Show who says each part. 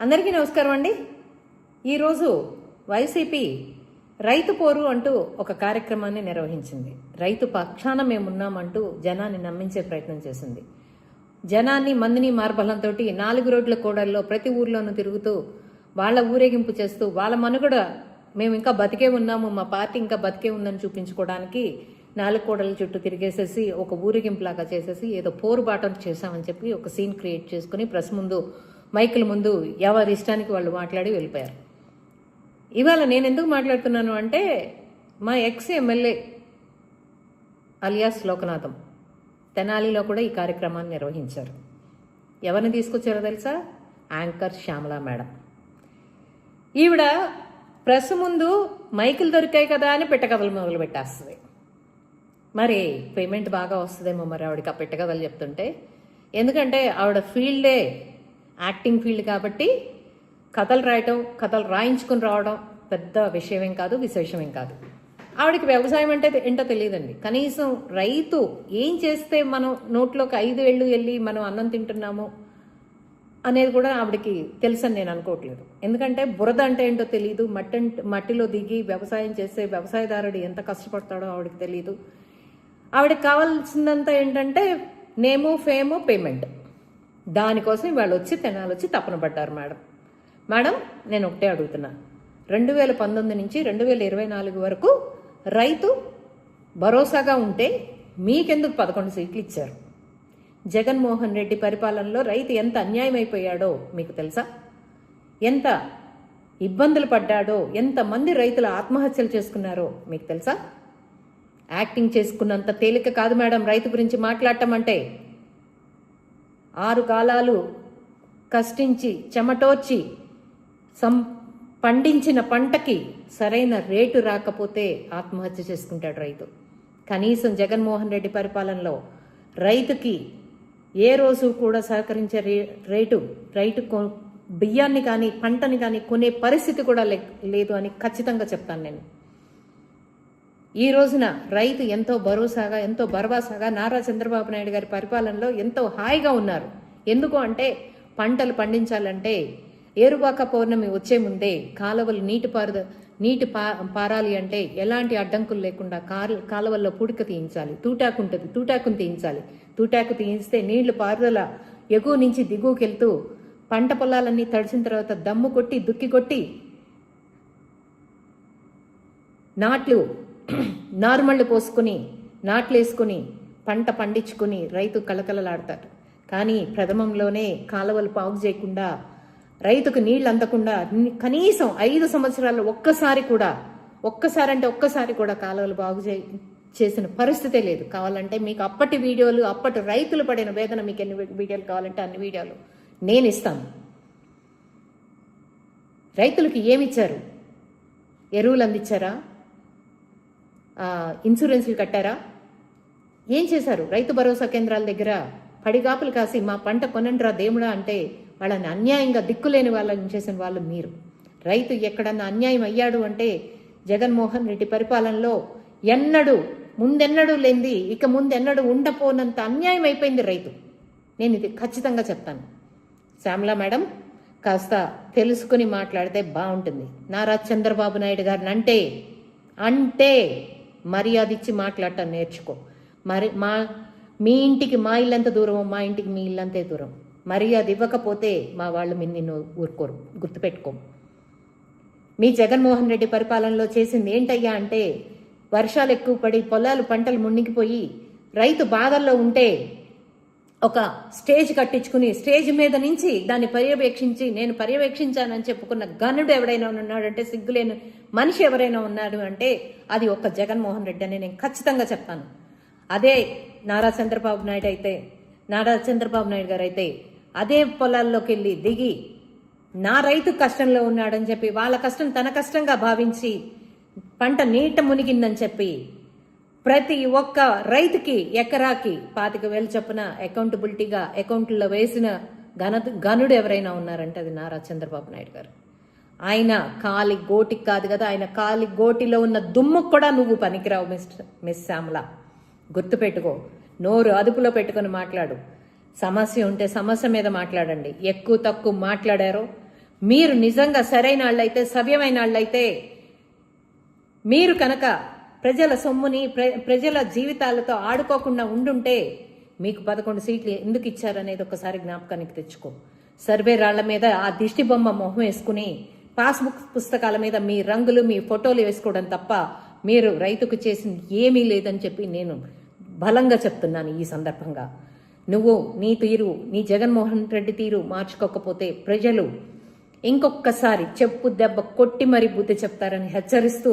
Speaker 1: అందరికీ నమస్కారం అండి. ఈరోజు వైసీపీ రైతు పోరు అంటూ ఒక కార్యక్రమాన్ని నిర్వహించింది. రైతు పక్షాన మేమున్నామంటూ జనాన్ని నమ్మించే ప్రయత్నం చేసింది. జనాన్ని మందిని మార్బలంతో నాలుగు రోడ్ల కోడల్లో ప్రతి ఊర్లోనూ తిరుగుతూ వాళ్ళ ఊరేగింపు చేస్తూ వాళ్ళ మనుగడ మేము ఇంకా బతికే ఉన్నాము మా పార్టీ ఇంకా బతికే ఉందని చూపించుకోవడానికి నాలుగు కోడల చుట్టూ తిరిగేసేసి ఒక ఊరేగింపులాగా చేసేసి ఏదో పోరుబాటం చేశామని చెప్పి ఒక సీన్ క్రియేట్ చేసుకుని ప్రెస్ ముందు మైకుల ముందు ఎవరి ఇష్టానికి వాళ్ళు మాట్లాడి వెళ్ళిపోయారు. ఇవాళ నేను ఎందుకు మాట్లాడుతున్నాను అంటే మా ఎక్స్ ఎమ్మెల్యే అలియాస్ లోకనాథం తెనాలిలో కూడా ఈ కార్యక్రమాన్ని నిర్వహించారు. ఎవరిని తీసుకొచ్చారో తెలుసా? Anchor Shyamala madam. ఈవిడ ప్రెస్ ముందు మైకులు దొరికాయి కదా అని పెట్టకథలు మొదలు పెట్టేస్తుంది. మరి పేమెంట్ బాగా వస్తుందేమో మరి ఆవిడకి ఆ పెట్టకథలు చెప్తుంటే? ఎందుకంటే ఆవిడ ఫీల్డే యాక్టింగ్ ఫీల్డ్ కాబట్టి కథలు రాయటం కథలు రాయించుకుని రావడం పెద్ద విషయమేం కాదు విశేషమేం కాదు. ఆవిడకి వ్యవసాయం అంటే ఏంటో తెలియదండి. కనీసం రైతు ఏం చేస్తే మనం నోట్లోకి ఐదు ఏళ్ళు వెళ్ళి మనం అన్నం తింటున్నాము అనేది కూడా ఆవిడకి తెలుసని నేను అనుకోవట్లేదు. ఎందుకంటే బురద అంటే ఏంటో తెలియదు మట్టి మట్టిలో దిగి వ్యవసాయం చేసే వ్యవసాయదారుడు ఎంత కష్టపడతాడో ఆవిడకి తెలియదు ఆవిడకి కావాల్సిందంతా ఏంటంటే నేము ఫేము పేమెంట్. దానికోసం వాళ్ళు వచ్చి తెనాలి వచ్చి తపన పడ్డారు మేడం. మేడం నేను ఒకటే అడుగుతున్నా. రెండు వేల పంతొమ్మిది నుంచి రెండు వేల ఇరవై నాలుగు వరకు రైతు భరోసాగా ఉంటే మీకెందుకు పదకొండు సీట్లు ఇచ్చారు? జగన్మోహన్ రెడ్డి పరిపాలనలో రైతు ఎంత అన్యాయం అయిపోయాడో మీకు తెలుసా? ఎంత ఇబ్బందులు పడ్డాడో ఎంతమంది రైతులు ఆత్మహత్యలు చేసుకున్నారో మీకు తెలుసా? యాక్టింగ్ చేసుకున్నంత తేలిక కాదు మేడం రైతు గురించి మాట్లాడటం అంటే. ఆరు కాలాలు కష్టించి చెమటోర్చి సం పండించిన పంటకి సరైన రేటు రాకపోతే ఆత్మహత్య చేసుకుంటాడు రైతు. కనీసం జగన్మోహన్ రెడ్డి పరిపాలనలో రైతుకి ఏ రోజు కూడా సహకరించే రే రేటు రైతు కొ- బియ్యాన్ని కానీ పంటని కానీ కొనే పరిస్థితి కూడా లే లేదు అని ఖచ్చితంగా చెప్తాను నేను. ఈ రోజున రైతు ఎంతో భరోసాగా ఎంతో భరవాసాగా నారా చంద్రబాబు నాయుడు గారి పరిపాలనలో ఎంతో హాయిగా ఉన్నారు. ఎందుకు అంటే పంటలు పండించాలంటే ఏరువాక పౌర్ణమి వచ్చే ముందే కాలువలు నీటి పారుద నీటి పా పారాలి అంటే ఎలాంటి అడ్డంకులు లేకుండా కాలు కాలువల్లో పుడిక తీయించాలి. తూటాకు ఉంటుంది తూటాకును తీయించాలి. తూటాకు తీయిస్తే నీళ్ళు పారుదల ఎగువ నుంచి దిగువకెళ్తూ పంట పొలాలన్నీ తడిచిన తర్వాత దమ్ము కొట్టి దుక్కి కొట్టి నాట్లు నార్మళ్ళు పోసుకుని నాట్లు వేసుకుని పంట పండించుకుని రైతు కలకలలాడతారు కానీ ప్రథమంలోనే కాలువలు పాగు చేయకుండా రైతుకు నీళ్ళు అందకుండా కనీసం ఐదు సంవత్సరాలు ఒక్కసారి కూడా ఒక్కసారి అంటే ఒక్కసారి కూడా కాలువలు బాగు చే చేసిన పరిస్థితే లేదు. కావాలంటే మీకు అప్పటి వీడియోలు అప్పటి రైతులు పడిన వేదన మీకు ఎన్ని వీడియోలు కావాలంటే అన్ని వీడియోలు నేను ఇస్తాను. రైతులకు ఏమిచ్చారు? ఎరువులు అందించారా? ఇన్సూరెన్స్లు కట్టారా? ఏం చేశారు? రైతు భరోసా కేంద్రాల దగ్గర పడిగాపులు కాసి మా పంట కొనండ్రా దేవుడా అంటే వాళ్ళని అన్యాయంగా దిక్కులేని వాళ్ళని చేసిన వాళ్ళు మీరు. రైతు ఎక్కడన్నా అన్యాయం అయ్యాడు అంటే జగన్మోహన్ రెడ్డి పరిపాలనలో ఎన్నడూ ముందెన్నడూ లేనిది ఇక ముందెన్నడూ ఉండపోనంత అన్యాయం అయిపోయింది రైతు. నేను ఇది ఖచ్చితంగా చెప్తాను. శ్యామలా మేడం కాస్త తెలుసుకుని మాట్లాడితే బాగుంటుంది. నారా చంద్రబాబు నాయుడు గారిని అంటే అంటే మర్యాద ఇచ్చి మాట్లాడటం నేర్చుకో. మరి మా మీ ఇంటికి మా ఇల్లంత దూరం మా ఇంటికి మీ ఇల్లంతే దూరం. మర్యాద ఇవ్వకపోతే మా వాళ్ళు మీ నిన్ను ఊరుకోరు. గుర్తుపెట్టుకో. మీ జగన్మోహన్ రెడ్డి పరిపాలనలో చేసింది ఏంటయ్యా అంటే వర్షాలు ఎక్కువ పడి పొలాలు పంటలు మునిగిపోయి రైతు బాధల్లో ఉంటే ఒక స్టేజ్ కట్టించుకుని స్టేజ్ మీద నుంచి దాన్ని పర్యవేక్షించి నేను పర్యవేక్షించానని చెప్పుకున్న గనుడు ఎవరైనా ఉన్నాడంటే సిగ్గులేని మనిషి ఎవరైనా ఉన్నాడు అంటే అది ఒక్క జగన్మోహన్ రెడ్డి అని నేను ఖచ్చితంగా చెప్తాను. అదే నారా చంద్రబాబు నాయుడు అయితే నారా చంద్రబాబు నాయుడు గారు అయితే అదే పొలాల్లోకి వెళ్ళి దిగి నా రైతు కష్టంలో ఉన్నాడని చెప్పి వాళ్ళ కష్టం తన కష్టంగా భావించి పంట నీట మునిగిందని చెప్పి ప్రతి ఒక్క రైతుకి ఎకరాకి పాతిక వేలు చొప్పున అకౌంటబిలిటీగా అకౌంట్లో వేసిన ఘన గనుడు ఎవరైనా ఉన్నారంటే అది నారా చంద్రబాబు నాయుడు గారు. ఆయన కాలి గోటికి కాదు కదా ఆయన కాలి గోటిలో ఉన్న దుమ్ముకు కూడా నువ్వు పనికిరావు మిస్టర్ మిస్ శ్యామల. గుర్తుపెట్టుకో నోరు అదుపులో పెట్టుకొని మాట్లాడు. సమస్య ఉంటే సమస్య మీద మాట్లాడండి. ఎక్కువ తక్కువ మాట్లాడారో మీరు నిజంగా సరైన వాళ్ళైతే సవ్యమైన వాళ్ళైతే మీరు కనుక ప్రజల సొమ్ముని ప్ర- ప్రజల జీవితాలతో ఆడుకోకుండా ఉండుంటే మీకు పదకొండు సీట్లు ఎందుకు ఇచ్చారనేది ఒకసారి జ్ఞాపకానికి తెచ్చుకో. సర్వే రాళ్ళ మీద ఆ దిష్టి బొమ్మ మొహం వేసుకుని పాస్బుక్ పుస్తకాల మీద మీ రంగులు మీ ఫోటోలు వేసుకోవడం తప్ప మీరు రైతుకు చేసింది ఏమీ లేదని చెప్పి నేను బలంగా చెప్తున్నాను ఈ సందర్భంగా. నువ్వు నీ తీరు నీ జగన్మోహన్ రెడ్డి తీరు మార్చుకోకపోతే ప్రజలు ఇంకొకసారి చెప్పు దెబ్బ కొట్టి మరీ బుద్ధి చెప్తారని హెచ్చరిస్తూ